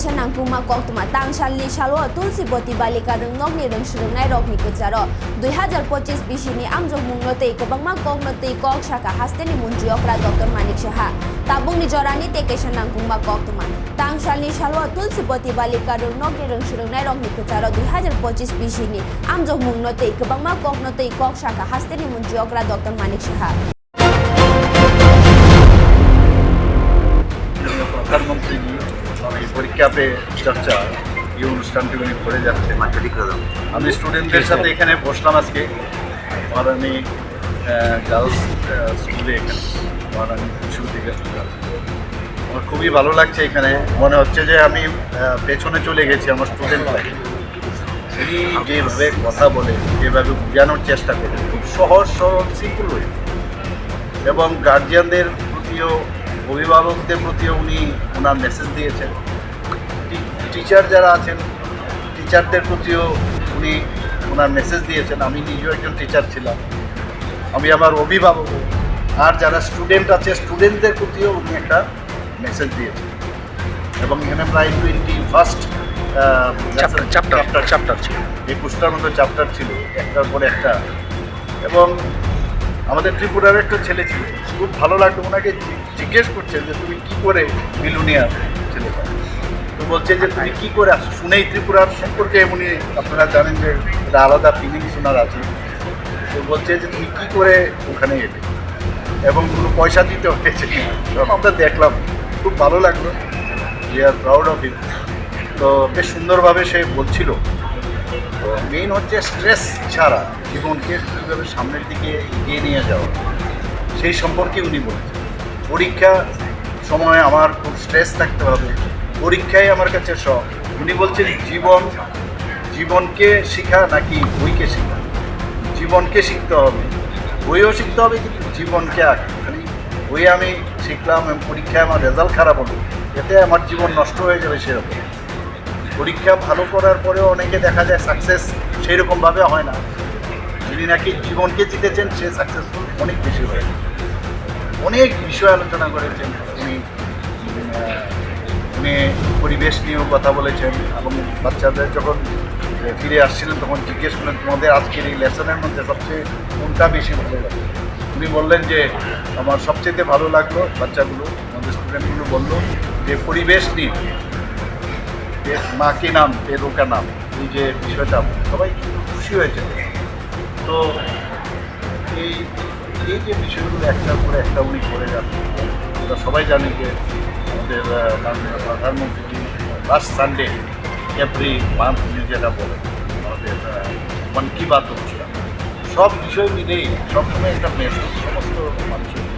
kesan nangkung ma kok tuma tang shan li shalo tulsi boti balika rung nok ni rung shurung nai rok ni kucharo 2025 bishi ni amjok mung no tei kobang ma kok no tei kok shaka haste ni munji okra dr manik shaha tabung ni jorani te kesan nangkung ma kok tuma tang shan li shalo tulsi boti balika rung nok ni rung shurung nai rok ni kucharo 2025 bishi ni amjok mung no tei kobang ma kok no tei kok shaka haste ni এই পরীক্ষা pay চর্চা এই অনুষ্ঠানটি উনি করে যাচ্ছেন। আমি স্টুডেন্টদের সাথে এখানে বসলাম আজকে। মহারানী গার্লস স্কুলে এখানে। মহারানী শিশু আমার খুবই ভালো লাগছে এখানে। মনে হচ্ছে যে আমি পেছনে চলে গেছি আমার স্টুডেন্ট উনি যেভাবে কথা বলে যেভাবে বোঝানোর চেষ্টা করে খুব সহজ সরল সিম্পল হয়ে এবং গার্জিয়ানদের প্রতিও অভিভাবকদের প্রতিও উনি ওনার মেসেজ দিয়েছেন। টিচার যারা আছেন টিচারদের প্রতিও উনি ওনার মেসেজ দিয়েছেন। আমি নিজেও একজন টিচার ছিলাম। আমি আমার অভিভাবক। আর যারা স্টুডেন্ট আছে স্টুডেন্টদের প্রতিও উনি একটা মেসেজ দিয়েছেন। এবং এখানে প্রায় টোয়েন্টি ফার্স্ট চ্যাপ্টার চ্যাপ্টার ছিল। একুশটার মতো চ্যাপ্টার ছিল একটার পর একটা। এবং আমাদের ত্রিপুরার একটা ছেলে ছিল। খুব ভালো লাগতো ওনাকে জিজ্ঞেস করছে যে তুমি কি করে মিলুনিয়ার ছেলেটা? বলছে যে তুমি কি করে আসো শুনেই ত্রিপুরার সম্পর্কে উনি আপনারা জানেন যে এটা আলাদা ফিলিংস ওনার আছে। তো বলছে যে তুমি কি করে ওখানে এলে? এবং কোনো পয়সা দিতে হয়েছে এবং আমরা দেখলাম, খুব ভালো লাগল। We are proud of it তো বেশ সুন্দরভাবে সে বলছিল। তো মেইন হচ্ছে স্ট্রেস ছাড়া জীবনকে কীভাবে সামনের দিকে এগিয়ে নিয়ে যাওয়া। সেই সম্পর্কে উনি বলেছেন। পরীক্ষা সময় আমার খুব স্ট্রেস থাকতে হবে। পরীক্ষাই আমার কাছে সব উনি বলছেন, জীবন, জীবনকে শেখা নাকি বইকে শেখা? জীবনকে শিখতে হবে, বইও শিখতে হবে, কিন্তু জীবনকে আগে খালি বই আমি শিখলাম পরীক্ষায় আমার রেজাল্ট খারাপ হলো, এতে আমার জীবন নষ্ট হয়ে যাবে সেরকম। পরীক্ষা ভালো করার পরেও অনেকে দেখা যায় সাকসেস সেই রকমভাবে হয় না। যিনি নাকি জীবনকে জিতেছেন, সে সাকসেসফুল অনেক বেশি হয়ে। অনেক বিষয় আলোচনা করেছেন। উনি পরিবেশ নিয়েও কথা বলেছেন এবং বাচ্চাদের যখন ফিরে আসছিলেন, তখন জিজ্ঞেস করলেন, তোমাদের আজকের এই লেসনের মধ্যে সবচেয়ে কোনটা বেশি ভালো লাগে? উনি বললেন যে, আমার সবচেয়ে ভালো লাগল বাচ্চাগুলো। আমাদের স্টুডেন্টগুলো বলল যে, পরিবেশ নিয়ে। যে মা কে নাম তেরো কা নাম, এই যে বিষয়টা, সবাই খুশি হয়েছে। তো এই এই যে বিষয়গুলো একটার পরে একটা উনি করে আমরা সবাই জানি যে আমাদের প্রধানমন্ত্রী লাস্ট সানডে এভরি মান্থ উনি যেটা আমাদের মন কি বাত সব বিষয় মিলেই সবসময় একটা মেসেজ সমস্ত মানুষের।